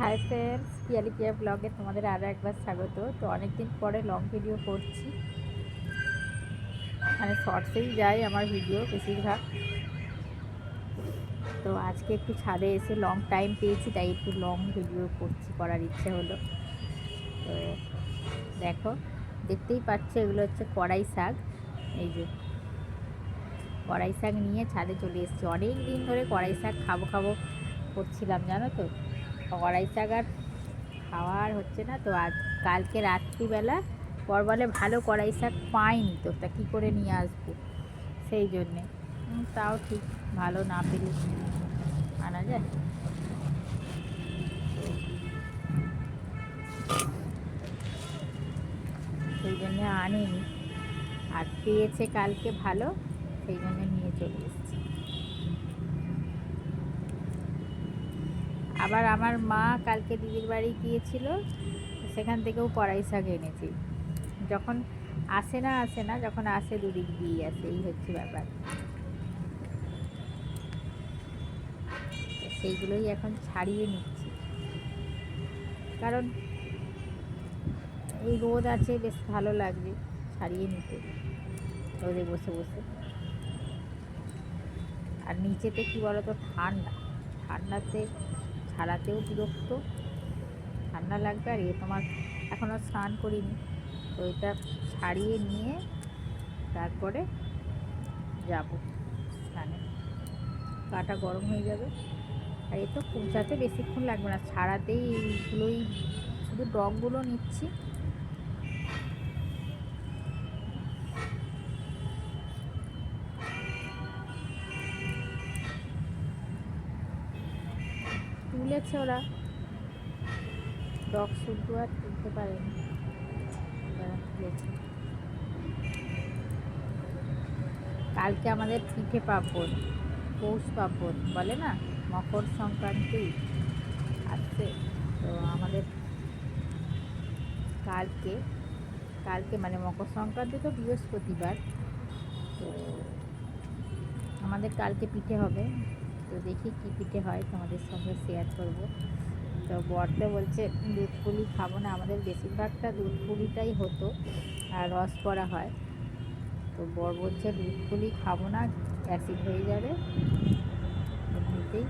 Hi friends Piyali পিয়া ব্লগে তোমাদের আরও একবার স্বাগত। তো অনেকদিন পরে লং ভিডিও করছি। মানে শর্টসেই যায় আমার ভিডিও বেশিরভাগ। তো আজকে একটু ছাদে এসে লং টাইম পেয়েছি, তাই একটু লং ভিডিও করছি করার ইচ্ছে হলো। তো দেখো, দেখতেই পাচ্ছ এগুলো হচ্ছে কড়াই শাক। এই যে, কড়াই শাক নিয়ে ছাদে চলে এসেছি। অনেক দিন ধরে কড়াই শাক খাব খাব করছিলাম, জানো তো? কড়াই শাক খাওয়ার হচ্ছে না তো আজ, কালকে রাত্রিবেলা পর বলে ভালো কড়াই শাক পাইনি তো, তা কী করে নিয়ে আসব? সেই জন্যে। তাও ঠিক, ভালো না পেলে। আনা যায়? সেই জন্যে আনিনি। আর পেয়েছে কালকে ভালো, সেই জন্য নিয়ে চলে এসেছি। আবার আমার মা কালকে দিদির বাড়ি গিয়েছিল, সেখান থেকেও কড়াই শাক এনেছি। যখন আসে না আসে না, যখন আসে দুদিক দিয়ে আসে, এই হচ্ছে ব্যাপার। সেইগুলোই এখন ছাড়িয়ে নিচ্ছি। কারণ এই রোদ আছে, বেশ ভালো লাগবে ছাড়িয়ে নিতে। রোদে বসে বসে। আর নিচেতে কি বলতো, ঠান্ডা। ঠান্ডাতে ছাড়াতেও বিরক্ত। ঠান্ডা লাগবে আর এ তোমার এখনও স্নান করিনি। তো এটা ছাড়িয়ে নিয়ে তারপরে যাব স্নানে। পাটা গরম হয়ে যাবে। আর এ তো পৌঁছাতে বেশিক্ষণ লাগবে না। ছাড়াতেই এইগুলোই শুধু ডগগুলো নিচ্ছি। তুলেছে ওরা। ডগ শুদ্ধ আর তুলতে পারেনি। কালকে আমাদের পিঠে পার্বণ, পৌষ পার্বণ, বলে না? মকর সংক্রান্তি আসছে তো আমাদের কালকে কালকে মানে মকর সংক্রান্তি তো বৃহস্পতিবার। তো আমাদের কালকে পিঠে হবে। তো দেখি কী পিঠে হয় তোমাদের সঙ্গে শেয়ার করব। তো বরটা বলছে, দুধ পুলি খাব না, আমাদের বেশিরভাগটা দুধ পুলিটাই হতো আর রস করা হয়। তো বর বলছে, দুধ পুলি খাব না অ্যাসিড হয়ে যাবে। এমনিতেই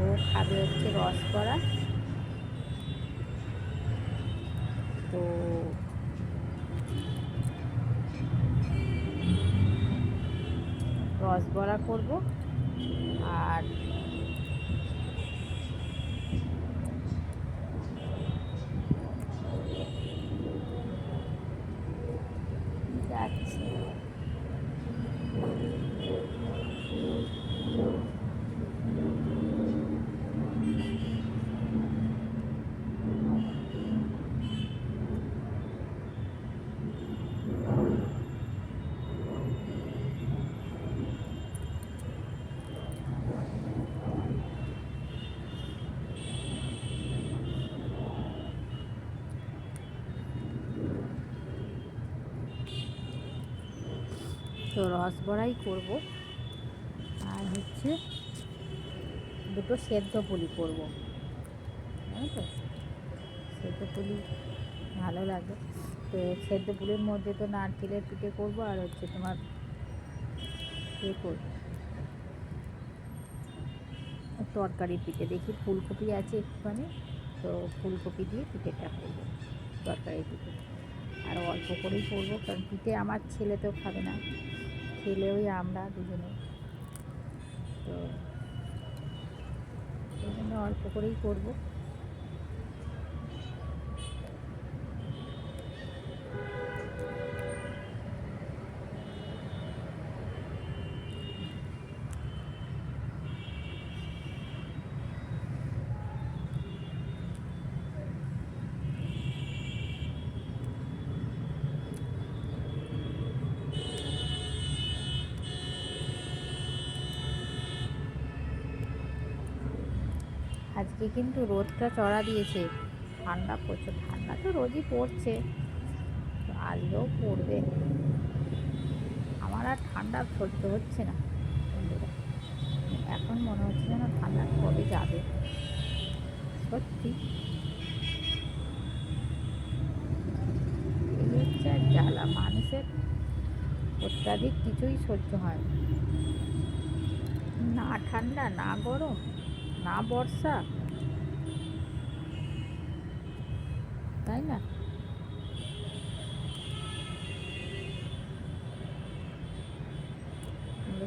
ও খাবে হচ্ছে রস করা তো রস বড়া করব। আর যাচ্ছি তো রস বড়াই করব। আর হচ্ছে দুটো সেদ্ধ পুলি করব। জানো তো? সেদ্ধ পুলি ভালো লাগে। তো সেদ্ধ পুলির মধ্যে তো নারকেলের পিঠে করব আর হচ্ছে তোমার ইয়ে করব। তরকারি পিঠে। দেখি ফুলকপি আছে একটুখানি, তো ফুলকপি দিয়ে পিঠেটা করব তরকারি পিঠে। আর অল্প করেই করব, কারণ পিঠে আমার ছেলে তো খাবে না। ছেলে ওই আমরা দুজনে। তো এই জন্য অল্প করেই করব। আজকে কিন্তু রোদটা চড়া দিয়েছে। ঠান্ডা প্রচুর ঠান্ডা তো রোজই পড়ছে। আজকেও পড়বে। আমার আর ঠান্ডা সহ্য হচ্ছে না এখন মনে হচ্ছে যেন ঠান্ডা কবে যাবে। সত্যি। জ্বালা, মানুষের অত্যাধিক কিছুই সহ্য হয়। না ঠান্ডা, না গরম। না বর্ষা? তাই না?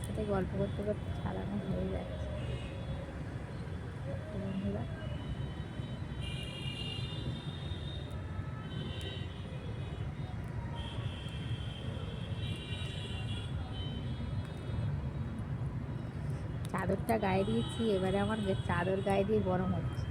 সাথে গল্প করতে করতে ছাড়ানো হয়ে যাচ্ছে। বন্ধুরা চাদরটা গায়ে দিয়েছি এবারে আমার চাদর গায়ে দিয়ে গরম হচ্ছে।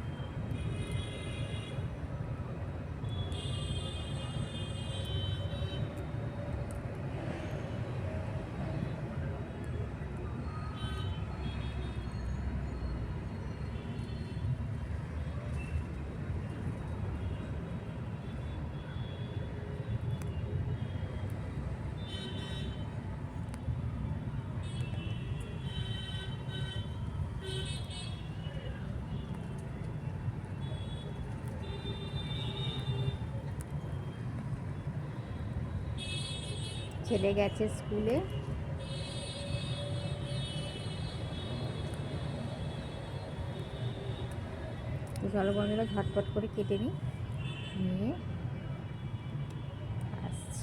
ছেলে গেছে স্কুলে। চলো বন্ধুরা ঝটপট করে কেটে নিই। নিয়ে আসছি।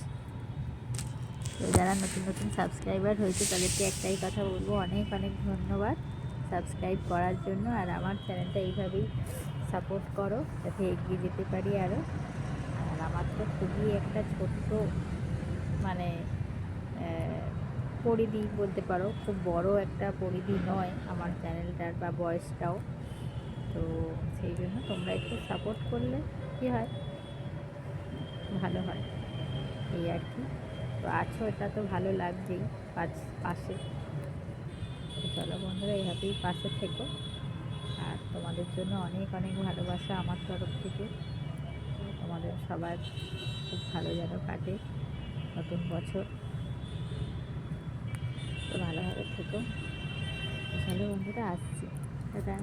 যারা নতুন নতুন সাবস্ক্রাইবার হয়েছে, তাদেরকে একটাই কথা বলব, অনেক অনেক ধন্যবাদ সাবস্ক্রাইব করার জন্য। আর আমার চ্যানেলটা এইভাবেই সাপোর্ট করো, যাতে এগিয়ে যেতে পারি আরও আর আমার তো খুবই একটা ছোট্ট মানে পরিধি বলতে পারো, খুব বড় একটা পরিধি নয় আমার চ্যানেলটার বা বয়সটাও তো সেই জন্য তোমরা একটু সাপোর্ট করলে কী হয়? ভালো হয়, এই আর কি। তো আছো, এটা তো ভালো লাগছেই পাশ। চলো বন্ধুরা, এইভাবেই পাশে থেকো। আর তোমাদের জন্য অনেক অনেক ভালোবাসা আমার তরফ থেকে। তোমাদের সবার খুব ভালো যেন কাটে নতুন বছর। ভালোভাবে থেকো। তাহলে বন্ধুরা আসছি। দাদা